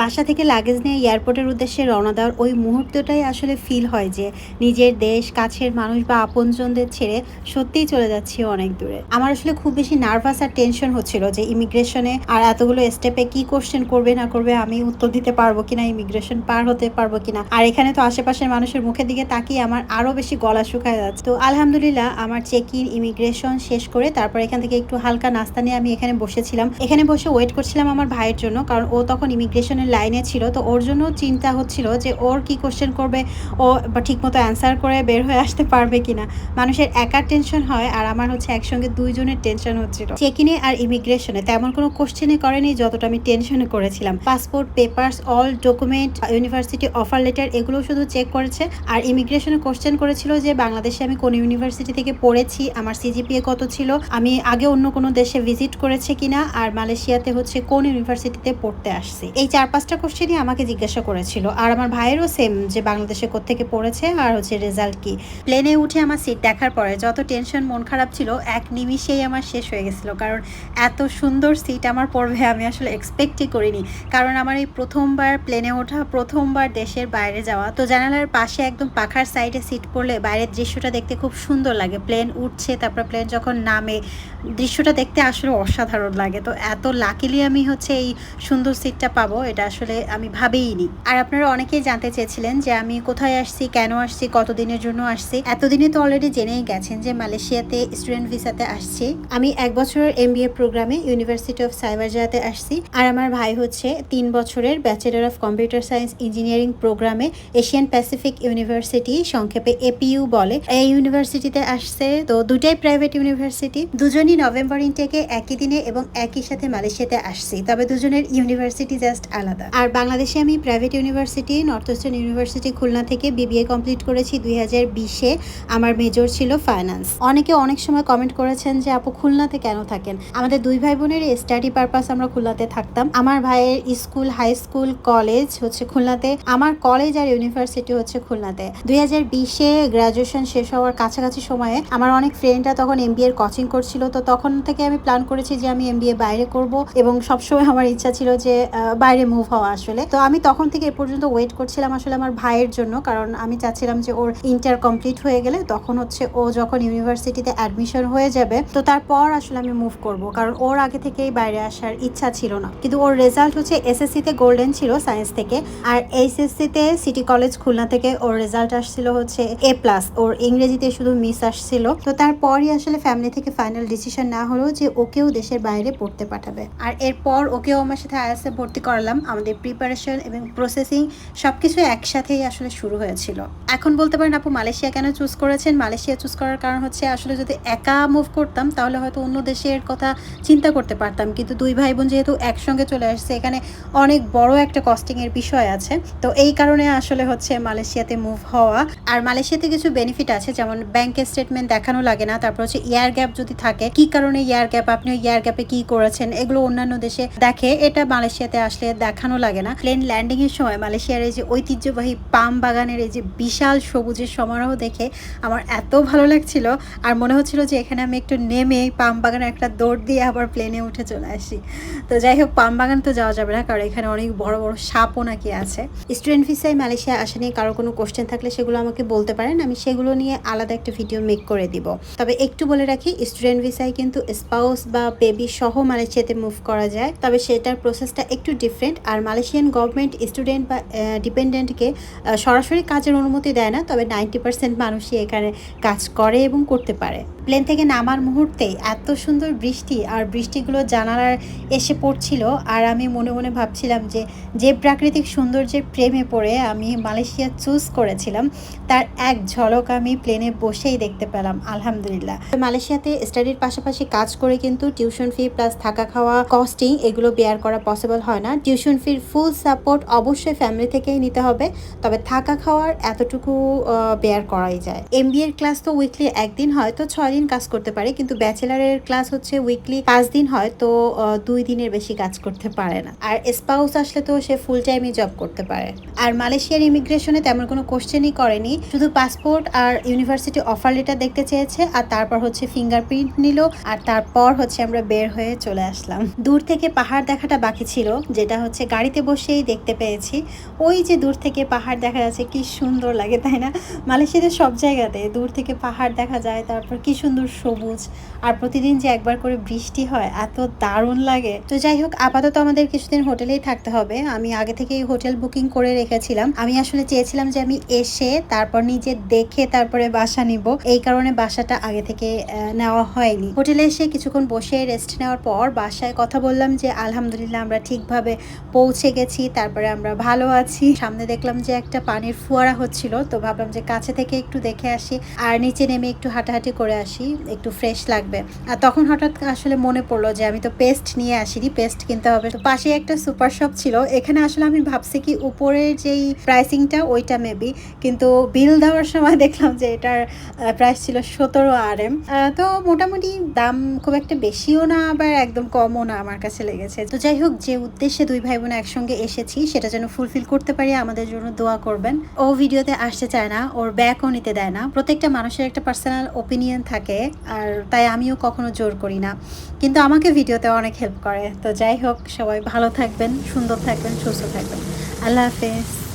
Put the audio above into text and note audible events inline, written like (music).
বাসা থেকে লাগেজ নিয়ে এয়ারপোর্টের উদ্দেশ্যে রওনা দেওয়ার ওই মুহূর্তটাই আসলে ফিল হয় যে নিজের দেশ, কাছের মানুষ বা আপনজনদের ছেড়ে সত্যিই চলে যাচ্ছি অনেক দূরে। আমার আসলে খুব বেশি নার্ভাস আর টেনশন হচ্ছিল যে ইমিগ্রেশনে আর এতগুলো স্টেপে কি কোশ্চেন করবে, না করবে, আমি উত্তর দিতে পারব কিনা ইমিগ্রেশন পার হতে পারব কিনা। আর এখানে তো আশেপাশের মানুষের মুখের দিকে তাকিয়ে আমার আরও বেশি গলা শুকায় যাচ্ছে। তো আলহামদুলিল্লাহ আমার চেক ইন ইমিগ্রেশন শেষ করে তারপর এখান থেকে একটু হালকা নাস্তা নিয়ে আমি এখানে বসেছিলাম। এখানে বসে ওয়েট করছিলাম আমার ভাইয়ের জন্য, কারণ ও তখন ইমিগ্রেশনের লাইনে ছিল, তো ওর জন্য চিন্তা হচ্ছিল যে ওর কি কোশ্চেন করবে, ও ঠিকমতো অ্যান্সার করে বের হয়ে আসতে পারবে কিনা। মানুষের একার টেনশন হয় আর আমার হচ্ছে একসঙ্গে দুইজনের টেনশন হচ্ছিল। চেক ইনে আর ইমিগ্রেশনে তেমন কোনো কোশ্চেনই করেনি যতটা আমি টেনশনে করেছিলাম। Passport papers all document university offer letter এগুলো শুধু চেক করেছে। আর ইমিগ্রেশনে কোশ্চেন করেছিল যে বাংলাদেশে আমি কোন ইউনিভার্সিটি থেকে পড়েছি, আমার সিজিপিএ কত ছিল, আমি আগে অন্য কোনো দেশে ভিজিট করেছে কিনা, আর মালয়েশিয়াতে হচ্ছে কোন ইউনিভার্সিটিতে পড়তে আসছি। এই চার পাঁচটা কোশ্চেনই আমাকে জিজ্ঞাসা করেছিল। আর আমার ভাইয়েরও সেম যে বাংলাদেশে কোত্থেকে পড়েছে আর হচ্ছে রেজাল্ট কি। প্লেনে উঠে আমার সিট দেখার পরে যত টেনশন মন খারাপ ছিল, এক নিমিষেই আমার শেষ হয়ে গেছিল। কারণ এত সুন্দর সিট আমার পড়বে আমি আসলে এক্সপেক্টই করিনি। কারণ আমার এই প্রথমবার প্লেনে ওঠা, প্রথমবার দেশের বাইরে যাওয়া, তো জানালার পাশে একদম পাখার সাইডে সিট পড়লে বাইরের দৃশ্যটা দেখতে খুব সুন্দর লাগে। প্লেন উঠছে, তারপর প্লেন যখন নামে, দৃশ্যটা দেখতে আসলে অসাধারণ লাগে। তো এত লাকিলি আমি হচ্ছে এই সুন্দর সিটটা পাবো এটা আসলে আমি ভাবেইনি। আর আপনারা অনেকেই জানতে চেয়েছিলেন যে আমি কোথায় আসছি, কেন আসছি, কতদিনের জন্য আসছি। এতদিনে তো অলরেডি জেনেই গেছেন যে মালয়েশিয়াতে স্টুডেন্ট ভিসাতে আসছি। আমি এক বছরের এমবিএ প্রোগ্রামে ইউনিভার্সিটি অফ সাইবারজাতে আসছি। আর আমার ভাই হচ্ছে তিন বছরের bachelor of computer science engineering প্রোগ্রামে এশিয়ান প্যাসিফিক ইউনিভার্সিটি সংক্ষেপে এপিইউ বলে। এই ইউনিভার্সিটিতে আসছে। তো দুটাই প্রাইভেট ইউনিভার্সিটি দুজনই নভেম্বর ইনটেকে একই দিনে এবং একই সাথে মালয়েশিয়াতে আসছি। তবে দুজনের ইউনিভার্সিটি জাস্ট আলাদা। আর বাংলাদেশে আমি private university North Eastern University Khulna থেকে বিবিএ কমপ্লিট করেছি দুই হাজার আমার মেজর ছিল ফাইন্যান্স অনেকে অনেক সময় কমেন্ট করেছেন যে, আপু, খুলনাতে কেন থাকেন? আমাদের দুই ভাই বোনের স্টাডি পারপাস আমরা খুলনাতে থাকতাম। আমার ভাইয়ের স্কুল হাই স্কুল কলেজ হচ্ছে খুলনাতে। আমার কলেজ আর ইউনিভার্সিটি হচ্ছে খুলনাতে। দুই হাজার বিশে গ্রাজুয়েশন শেষ হওয়ার কাছাকাছি সময়ে আমার অনেক ফ্রেন্ডরা তখন এমবিএর কোচিং করছিল। তো তখন থেকে আমি প্ল্যান করেছি যে, আমি এমবিএ বাইরে করব এবং সবসময় আমার ইচ্ছা ছিল যে বাইরে মুভ হওয়া আসলে। তো আমি তখন থেকে এ পর্যন্ত ওয়েট করছিলাম আসলে আমার ভাইয়ের জন্য, কারণ আমি চাচ্ছিলাম যে ওর ইন্টার কমপ্লিট হয়ে গেলে তখন হচ্ছে ও যখন ইউনিভার্সিটিতে অ্যাডমিশন হয়ে যাবে, তো তারপর আসলে আমি মুভ করব, কারণ ওর আগে থেকেই বাইরে আসার ইচ্ছা ছিল না। কিন্তু ওর রেজাল্ট হচ্ছে এসএসসিতে গোল্ডেন ছিল সায়েন্স থেকে, আর এইচএসসিতে সিটি কলেজ খুলনা থেকে ওর রেজাল্ট আসছিল হচ্ছে এ প্লাস ওর ইংরেজিতে শুধু মিস আসছিল। তো তারপরই আসলে ফ্যামিলি থেকে ফাইনাল ডিসিশন না হলো যে ওকেও দেশের বাইরে পড়তে পাঠাবে। আর এরপর ওকেও আমার সাথে আইএসএ ভর্তি করালাম। আমাদের প্রিপারেশন এবং প্রসেসিং সবকিছু একসাথেই আসলে শুরু হয়েছিল। এখন বলতে পারেন আপু মালয়েশিয়া কেন চুজ করেছেন? মালয়েশিয়া চুজ করার কারণ হচ্ছে আসলে যদি একা মুভ করতাম, তাহলে হয়তো অন্য দেশের কথা চিন্তা করতে পারতাম। কিন্তু দুই ভাই বোন যেহেতু একসঙ্গে চলে আসছে, এখানে অনেক বড় একটা কস্টিংয়ের বিষয় আছে। তো এই কারণে আসলে হচ্ছে মালয়েশিয়াতে মুভ হওয়া। আর মালয়েশিয়াতে কিছু বেনিফিট আছে, যেমন ব্যাংক স্টেটমেন্ট দেখানো লাগে না, তারপর হচ্ছে ইয়ার গ্যাপ যদি থাকে, কি কারণে ইয়ার গ্যাপ আপনি ইয়ার গ্যাপে কি করেছেন, এগুলো অন্যান্য দেশে দেখে। এটা মালয়েশিয়াতে আসলে দেখানো লাগে না। প্লেন ল্যান্ডিং এর সময় মালয়েশিয়ার এই যে ঐতিহ্যবাহী পাম বাগানের এই যে বিশাল সবুজের সমারোহ দেখে আমার এত ভালো লাগছিল। আর মনে হচ্ছিল যে এখানে আমি একটু নেমে পাম বাগানে একটা দৌড় দিয়ে আবার প্লেনে উঠে চলে আসি। তো যাই হোক, পাম বাগান তো যাওয়া যাবে না, কারণ এখানে অনেক বড় বড় সাপও নাকি আছে। স্টুডেন্ট ভিসায় মালয়েশিয়া আসা নিয়ে কারও কোনো কোশ্চেন থাকলে সেগুলো আমাকে বলতে পারেন, আমি সেগুলো নিয়ে আলাদা একটা ভিডিও মেক করে দিব। তবে একটু বলে রাখি স্টুডেন্ট ভিসায় কিন্তু স্পাউস বা বেবি সহ মালয়েশিয়াতে মুভ করা যায়, তবে সেটার প্রসেসটা একটু ডিফারেন্ট আর মালয়েশিয়ান গভর্নমেন্ট স্টুডেন্ট বা ডিপেন্ডেন্টকে সরাসরি কাজের অনুমতি দেয় না, তবে নাইনটি পার্সেন্ট মানুষই এখানে কাজ করে এবং করতে পারে। প্লেন থেকে নামার মুহূর্তেই এত সুন্দর বৃষ্টি আর বৃষ্টিগুলো জানালার এসে পড়ছিল, আর আমি মনে মনে ভাবছিলাম যে যে প্রাকৃতিক সৌন্দর্যের প্রেমে পড়ে আমি মালয়েশিয়া চুজ করেছিলাম, তার এক ঝলক আমি প্লেনে বসেই দেখতে পেলাম, আলহামদুলিল্লাহ। মালয়েশিয়াতে স্টাডির পাশাপাশি কাজ করে কিন্তু টিউশন ফি প্লাস থাকা খাওয়া কস্টিং এগুলো বেয়ার করা পসিবল হয় না। টিউশন ফির ফুল সাপোর্ট অবশ্যই ফ্যামিলি থেকেই নিতে হবে, তবে থাকা খাওয়ার এতটুকু বেয়ার করাই যায়। এমবিএ এর ক্লাস তো উইকলি একদিন হয়, তো ছয় দিন কাজ করতে পারে, কিন্তু ব্যাচেলারের ক্লাস হচ্ছে উইকলি পাঁচ দিন হয়, তো দুই দিনের বেশি কাজ করতে পারে না। আর স্পাউস আসলে তো সে ফুল টাইমই জব করতে পারে। আর মালয়েশিয়ার ইমিগ্রেশনে তেমন কোনো কোশ্চেনই করেনি, শুধু পাসপোর্ট আর ইউনিভার্সিটি অফার লেটার দেখতে চেয়েছে, আর তারপর হচ্ছে ফিঙ্গারপ্রিন্ট নিল, আর তারপর হচ্ছে আমরা বের হয়ে চলে আসলাম। দূর থেকে পাহাড় দেখাটা বাকি ছিল, যেটা হচ্ছে হচ্ছে গাড়িতে বসেই দেখতে পেয়েছি। ওই যে দূর থেকে পাহাড় দেখা যাচ্ছে, কি সুন্দর লাগে, তাই না? মালয়েশিয়াতে সব জায়গাতে দূর থেকে পাহাড় দেখা যায়, তারপর কি সুন্দর সবুজ, আর প্রতিদিন যে একবার করে বৃষ্টি হয়, এত দারুণ লাগে। তো যাই হোক, আপাতত আমাদের কিছুদিন হোটেলেই থাকতে হবে। আমি আগে থেকেই হোটেল বুকিং করে রেখেছিলাম। আমি আসলে চেয়েছিলাম যে আমি এসে তারপর নিজে দেখে তারপরে বাসা নিব। এই কারণে বাসাটা আগে থেকে নেওয়া হয়নি। হোটেলে এসে কিছুক্ষণ বসে রেস্ট নেওয়ার পর বাসায় কথা বললাম যে, আলহামদুলিল্লাহ, আমরা ঠিকভাবে পৌঁছে গেছি, তারপরে আমরা ভালো আছি। সামনে দেখলাম যে একটা পানির ফোয়ারা হচ্ছিল, তো ভাবলাম যে কাছে থেকে একটু দেখে আসি, আর নিচে নেমে একটু হাঁটাহাঁটি করে আসি, একটু ফ্রেশ লাগবে। আর তখন হঠাৎ আসলে মনে পড়ল যে আমি তো পেস্ট নিয়ে আসিনি পেস্ট কিনতে হবে। তো পাশে একটা সুপার শপ ছিল, এখানে আসলে আমি ভাবছি কি উপরের যেই প্রাইসিংটা ওইটা মেবি কিন্তু বিল দেওয়ার সময় (laughs) দেখলাম যে এটার প্রাইস ছিল সতেরো আর এম তো মোটামুটি দাম খুব একটা বেশিও না, আবার একদম কমও না আমার কাছে লেগেছে। তো যাই হোক, যে উদ্দেশ্যে দুই ভাই বোন একসঙ্গে এসেছি, সেটা যেন ফুলফিল করতে পারি, আমাদের জন্য দোয়া করবেন। ও ভিডিওতে আসতে চায় না, ওর ব্যাকও নিতে দেয় না। প্রত্যেকটা মানুষের একটা পার্সোনাল ওপিনিয়ন থাকে, আর তাই আমিও কখনো জোর করি না। কিন্তু আমাকে ভিডিওতে অনেক হেল্প করে। তো যাই হোক, সবাই ভালো থাকবেন, সুন্দর থাকবেন, সুস্থ থাকবেন। আল্লাহ হাফেজ।